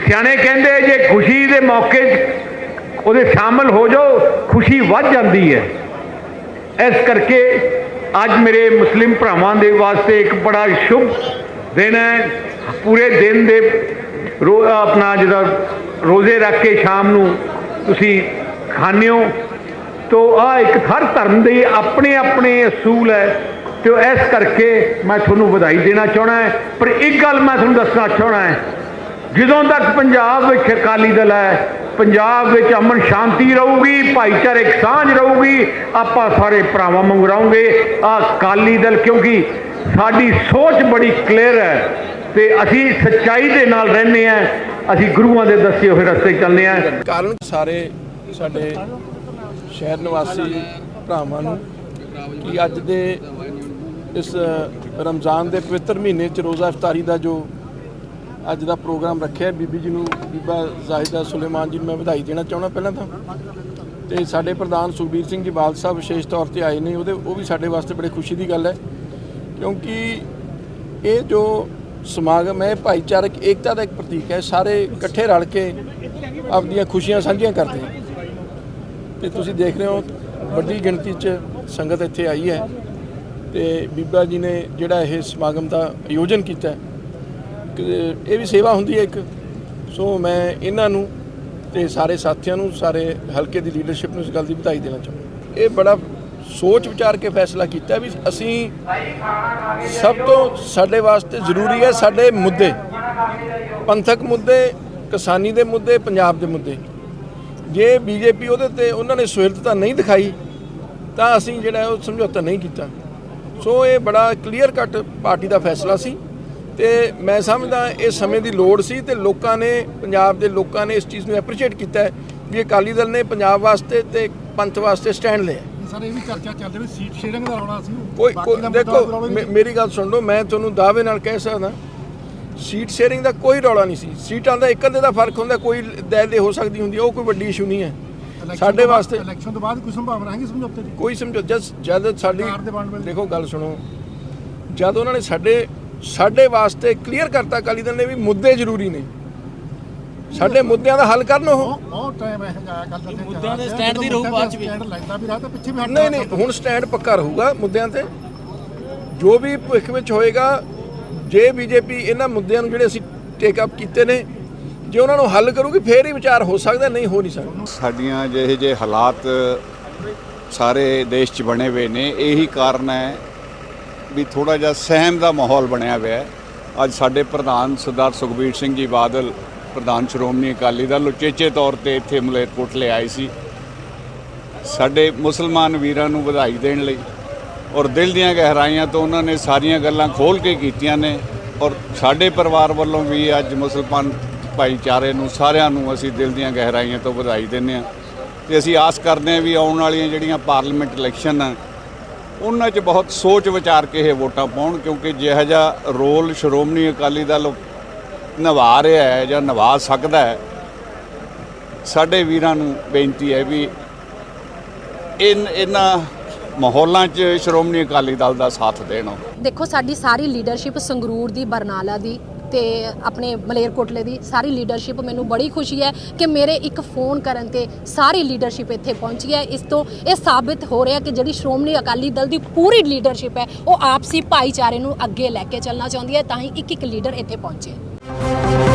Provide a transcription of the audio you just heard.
ਸਿਆਣੇ ਕਹਿੰਦੇ ਜੇ ਖੁਸ਼ੀ ਦੇ ਮੌਕੇ 'ਚ ਉਹਦੇ ਸ਼ਾਮਲ ਹੋ ਜਾਓ, ਖੁਸ਼ੀ ਵੱਧ ਜਾਂਦੀ ਹੈ। ਇਸ ਕਰਕੇ ਅੱਜ ਮੇਰੇ ਮੁਸਲਿਮ ਭਰਾਵਾਂ ਦੇ ਵਾਸਤੇ ਇੱਕ ਬੜਾ ਸ਼ੁਭ ਦਿਨ ਹੈ। ਪੂਰੇ ਦਿਨ ਦੇ ਰੋ, ਆਪਣਾ ਜਿਹੜਾ ਰੋਜ਼ੇ ਰੱਖ ਕੇ ਸ਼ਾਮ ਨੂੰ ਤੁਸੀਂ ਖਾਂਦੇ ਹੋ। ਤੋ ਆ ਇੱਕ ਹਰ ਧਰਮ ਦੇ ਆਪਣੇ ਆਪਣੇ ਅਸੂਲ ਹੈ। ਤੇ ਇਸ ਕਰਕੇ ਮੈਂ ਤੁਹਾਨੂੰ ਵਧਾਈ ਦੇਣਾ ਚਾਹਣਾ ਹੈ। ਪਰ ਇੱਕ ਗੱਲ ਮੈਂ ਤੁਹਾਨੂੰ ਦੱਸਣਾ ਚਾਹਣਾ ਹੈ। ਜਦੋਂ ਤੱਕ ਪੰਜਾਬ ਵਿੱਚ ਅਕਾਲੀ ਦਲ ਹੈ, ਪੰਜਾਬ ਵਿੱਚ ਅਮਨ ਸ਼ਾਂਤੀ ਰਹੂਗੀ, ਭਾਈਚਾਰਕ ਸਾਂਝ ਰਹੂਗੀ, ਆਪਾਂ ਸਾਰੇ ਭਰਾਵਾਂ ਵਾਂਗੂ ਰਹਾਂਗੇ। ਆ ਅਕਾਲੀ ਦਲ ਕਿਉਂਕਿ ਸਾਡੀ ਸੋਚ ਬੜੀ ਕਲੀਅਰ ਹੈ ਤੇ ਅਸੀਂ ਸੱਚਾਈ ਦੇ ਨਾਲ ਰਹਿੰਦੇ ਆ ਅਸੀਂ ਗੁਰੂਆਂ ਦੇ ਦੱਸੇ ਹੋਏ ਰਸਤੇ ਚੱਲਦੇ ਆ ਕਾਰਨ ਸਾਰੇ ਸਾਡੇ ਸ਼ਹਿਰ ਨਿਵਾਸੀ ਭਰਾਵਾਂ ਨੂੰ ਕਿ ਅੱਜ ਦੇ ਇਸ ਰਮਜ਼ਾਨ ਦੇ ਪਵਿੱਤਰ ਮਹੀਨੇ ਚ ਰੋਜ਼ਾ ਇਫਤਾਰੀ ਦਾ ਜੋ ਅੱਜ ਦਾ ਪ੍ਰੋਗਰਾਮ ਰੱਖਿਆ ਬੀਬੀ ਜੀ ਨੂੰ, ਬੀਬਾ ਜ਼ਾਹਿਦਾ ਸੁਲੇਮਾਨ ਜੀ ਨੂੰ ਮੈਂ ਵਧਾਈ ਦੇਣਾ ਚਾਹੁੰਦਾ ਪਹਿਲਾਂ ਤਾਂ। ਤੇ ਸਾਡੇ ਪ੍ਰਧਾਨ ਸੁਖਬੀਰ ਸਿੰਘ ਜੀ ਬਾਲ ਸਾਹਿਬ ਵਿਸ਼ੇਸ਼ ਤੌਰ ਤੇ ਆਏ ਨੇ, ਉਹਦੇ, ਉਹ ਵੀ ਸਾਡੇ ਵਾਸਤੇ ਬੜੇ ਖੁਸ਼ੀ ਦੀ ਗੱਲ ਹੈ। ਕਿਉਂਕਿ ਇਹ ਜੋ ਸਮਾਗਮ ਹੈ ਭਾਈਚਾਰਕ ਏਕਤਾ ਦਾ ਇੱਕ ਪ੍ਰਤੀਕ ਹੈ, ਸਾਰੇ ਇਕੱਠੇ ਰਲ ਕੇ ਆਪਣੀਆਂ ਖੁਸ਼ੀਆਂ ਸਾਂਝੀਆਂ ਕਰਦੇ ਹਨ ਤੇ ਤੁਸੀਂ ਦੇਖ ਰਹੇ ਹੋ, ਵੱਡੀ ਗਿਣਤੀ 'ਚ ਸੰਗਤ ਇੱਥੇ ਆਈ ਹੈ। ਤੇ ਬੀਬਾ ਜੀ ਨੇ ਜਿਹੜਾ ਇਹ ਸਮਾਗਮ ਦਾ ਆਯੋਜਨ ਕੀਤਾ ਹੈ ਕਿ ਇਹ ਵੀ ਸੇਵਾ ਹੁੰਦੀ ਹੈ ਇੱਕ। ਸੋ ਮੈਂ ਇਹਨਾਂ ਨੂੰ ਤੇ ਸਾਰੇ ਸਾਥੀਆਂ ਨੂੰ, ਸਾਰੇ ਹਲਕੇ ਦੀ ਲੀਡਰਸ਼ਿਪ ਨੂੰ ਇਸ ਗੱਲ ਦੀ ਵਧਾਈ ਦੇਣਾ ਚਾਹੁੰਦਾ ਇਹ ਬੜਾ ਸੋਚ ਵਿਚਾਰ ਕੇ ਫੈਸਲਾ ਕੀਤਾ ਵੀ ਅਸੀਂ ਸਭ ਤੋਂ ਸਾਡੇ ਵਾਸਤੇ ਜ਼ਰੂਰੀ ਹੈ ਸਾਡੇ ਮੁੱਦੇ, ਪੰਥਕ ਮੁੱਦੇ, ਕਿਸਾਨੀ ਦੇ ਮੁੱਦੇ, ਪੰਜਾਬ ਦੇ ਮੁੱਦੇ। ਜੇ ਬੀਜੇਪੀ ਉਹਦੇ ਤੇ ਉਹਨਾਂ ਨੇ ਸੁਹਿਰਦਤਾ ਨਹੀਂ ਦਿਖਾਈ, ਤਾਂ ਅਸੀਂ ਜਿਹੜਾ ਉਹ ਸਮਝੌਤਾ ਨਹੀਂ ਕੀਤਾ। ਸੋ ਇਹ ਬੜਾ ਕਲੀਅਰ ਕੱਟ ਪਾਰਟੀ ਦਾ ਫੈਸਲਾ ਸੀ। ਤੇ ਮੈਂ ਸਮਝਦਾ ਇਹ ਸਮੇਂ ਦੀ ਲੋੜ ਸੀ ਤੇ ਲੋਕਾਂ ਨੇ ਪੰਜਾਬ ਦੇ ਲੋਕਾਂ ਨੇ ਇਸ ਚੀਜ਼ ਨੂੰ ਐਪਰੀਸ਼ੀਏਟ ਕੀਤਾ ਵੀ ਅਕਾਲੀ ਦਲ ਨੇ ਪੰਜਾਬ ਵਾਸਤੇ ਤੇ ਪੰਥ ਵਾਸਤੇ ਸਟੈਂਡ ਲਿਆ ਸਰ ਇਹ ਵੀ ਚਰਚਾ ਚੱਲ ਰਹੀ ਵੀ ਸੀਟ ਸ਼ੇਅਰਿੰਗ ਦਾ ਰੌਲਾ ਸੀ। ਕੋਈ ਦੇਖੋ। ਮੇਰੀ ਗੱਲ ਸੁਣ ਲਓ ਮੈਂ ਤੁਹਾਨੂੰ ਦਾਅਵੇ ਨਾਲ ਕਹਿ ਸਕਦਾ ਸੀਟ ਸ਼ੇਅਰਿੰਗ ਦਾ ਕੋਈ ਰੌਲਾ ਨਹੀਂ ਸੀ। ਸੀਟਾਂ ਦਾ ਇੱਕ ਅੱਧੇ ਦਾ ਫ਼ਰਕ ਹੁੰਦਾ ਕੋਈ ਦੇ ਦੇ ਹੋ ਸਕਦੀ ਹੁੰਦੀ ਹੈ, ਉਹ ਕੋਈ ਵੱਡੀ ਇਸ਼ੂ ਨਹੀਂ ਹੈ। ਸਾਡੇ ਵਾਸਤੇ ਇਲੈਕਸ਼ਨ ਤੋਂ ਬਾਅਦ ਕੋਈ ਸੰਭਾਵਨਾ ਹੈਗੀ ਸਮਝੌਤੇ ਦੀ? ਕੋਈ ਸਮਝੋ ਜਦ ਜਦ ਸਾਡੀ। ਦੇਖੋ ਗੱਲ ਸੁਣੋ। ਜਦ ਉਹਨਾਂ ਨੇ ਸਾਡੇ ਸਾਡੇ ਵਾਸਤੇ ਕਲੀਅਰ ਕਰਤਾ ਅਕਾਲੀ ਦਲ ਨੇ ਵੀ ਮੁੱਦੇ ਜ਼ਰੂਰੀ ਨੇ। ਸਾਡੇ ਮੁੱਦਿਆਂ ਦਾ ਹੱਲ ਕਰਨ ਉਹ। ਬਹੁਤ ਟਾਈਮ ਹੈ ਜਾਇਆ ਗੱਲ ਕਰਦੇ ਮੁੱਦਿਆਂ ਦੇ stand ਦੀ ਰਹੂ ਬਾਅਦ ਚ ਵੀ। ਸਟੈਂਡ ਲੱਗਦਾ ਵੀ ਰਹਾ ਤਾਂ ਪਿੱਛੇ ਵੀ ਹਟਦਾ ਨਹੀਂ ਨਹੀਂ ਹੁਣ ਸਟੈਂਡ ਪੱਕਾ ਰਹੂਗਾ ਮੁੱਦਿਆਂ ਤੇ। ਜੋ ਵੀ ਭਵਿੱਖ ਵਿੱਚ ਹੋਏਗਾ ਜੇ ਬੀਜੇਪੀ ਇਹਨਾਂ ਮੁੱਦਿਆਂ ਨੂੰ ਜਿਹੜੇ ਅਸੀਂ ਟੇਕ ਅਪ ਕੀਤੇ ਨੇ ਜੇ ਉਹਨਾਂ ਨੂੰ ਹੱਲ ਕਰੂਗੀ ਫੇਰ ਹੀ ਵਿਚਾਰ ਹੋ ਸਕਦਾ ਨਹੀਂ ਹੋ ਨਹੀਂ ਸਕਦਾ। ਸਾਡੀਆਂ ਜਿਹੇ ਜਿਹੇ ਹਾਲਾਤ ਸਾਰੇ ਦੇਸ਼ 'ਚ ਬਣੇ ਹੋਏ ਨੇ ਇਹੀ ਕਾਰਨ ਹੈ ਵੀ ਥੋੜਾ ਜਿਹਾ ਸਹਿਮ ਦਾ ਮਾਹੌਲ ਬਣਿਆ ਹੋਇਆ ਹੈ। ਅੱਜ ਸਾਡੇ ਪ੍ਰਧਾਨ ਸਰਦਾਰ ਸੁਖਬੀਰ ਸਿੰਘ ਜੀ ਬਾਦਲ, ਪ੍ਰਧਾਨ ਸ਼੍ਰੋਮਣੀ ਅਕਾਲੀ ਦਲ ਉਚੇਚੇ ਤੌਰ ਤੇ ਇੱਥੇ ਮਲੇਰਕੋਟਲੇ ਆਏ ਸੀ। ਸਾਡੇ ਮੁਸਲਮਾਨ ਵੀਰਾਂ ਨੂੰ ਵਧਾਈ ਦੇਣ ਲਈ ਔਰ ਦਿਲ ਦੀਆਂ ਗਹਿਰਾਈਆਂ ਤੋਂ ਉਹਨਾਂ ਨੇ ਸਾਰੀਆਂ ਗੱਲਾਂ ਖੋਲ ਕੇ ਕੀਤੀਆਂ ਨੇ ਔਰ ਸਾਡੇ ਪਰਿਵਾਰ ਵੱਲੋਂ ਵੀ ਅੱਜ ਮੁਸਲਮਾਨ ਭਾਈਚਾਰੇ ਨੂੰ ਸਾਰਿਆਂ ਨੂੰ ਅਸੀਂ ਦਿਲ ਦੀਆਂ ਗਹਿਰਾਈਆਂ ਤੋਂ ਵਧਾਈ ਦਿੰਦੇ ਹਾਂ। ਤੇ ਅਸੀਂ ਆਸ ਕਰਦੇ ਹਾਂ ਵੀ ਆਉਣ ਵਾਲੀਆਂ ਜਿਹੜੀਆਂ ਪਾਰਲੀਮੈਂਟ ਇਲੈਕਸ਼ਨ ਆ ਉਹਨਾਂ 'ਚ ਬਹੁਤ ਸੋਚ ਵਿਚਾਰ ਕੇ ਇਹ ਵੋਟਾਂ ਪਾਉਣ, ਕਿਉਂਕਿ ਜਿਹੋ ਜਿਹਾ ਰੋਲ ਸ਼੍ਰੋਮਣੀ ਅਕਾਲੀ ਦਲ ਨਿਭਾ ਰਿਹਾ ਹੈ ਜਾਂ ਨਿਭਾ ਸਕਦਾ ਹੈ, ਸਾਡੇ ਵੀਰਾਂ ਨੂੰ ਬੇਨਤੀ ਹੈ ਵੀ ਇਨ, ਇਹਨਾਂ ਮਾਹੌਲਾਂ 'ਚ ਸ਼੍ਰੋਮਣੀ ਅਕਾਲੀ ਦਲ ਦਾ ਸਾਥ ਦੇਣ। ਦੇਖੋ, ਸਾਡੀ ਸਾਰੀ ਲੀਡਰਸ਼ਿਪ ਸੰਗਰੂਰ ਦੀ, ਬਰਨਾਲਾ ਦੀ ਤੇ ਆਪਣੇ ਮਲੇਰਕੋਟਲੇ ਦੀ ਸਾਰੀ ਲੀਡਰਸ਼ਿਪ ਮੈਨੂੰ ਬੜੀ ਖੁਸ਼ੀ ਹੈ ਕਿ ਮੇਰੇ ਇੱਕ ਫੋਨ ਕਰਨ ਤੇ ਸਾਰੀ ਲੀਡਰਸ਼ਿਪ ਇੱਥੇ ਪਹੁੰਚੀ ਹੈ। ਇਸ ਤੋਂ ਇਹ ਸਾਬਿਤ ਹੋ ਰਿਹਾ ਕਿ ਜਿਹੜੀ ਸ਼੍ਰੋਮਣੀ ਅਕਾਲੀ ਦਲ ਦੀ ਪੂਰੀ ਲੀਡਰਸ਼ਿਪ ਹੈ, ਉਹ ਆਪਸੀ ਭਾਈਚਾਰੇ ਨੂੰ ਅੱਗੇ ਲੈ ਕੇ ਚੱਲਣਾ ਚਾਹੁੰਦੀ ਹੈ, ਤਾਂ ਹੀ ਇੱਕ ਇੱਕ ਲੀਡਰ ਇੱਥੇ ਪਹੁੰਚੇ।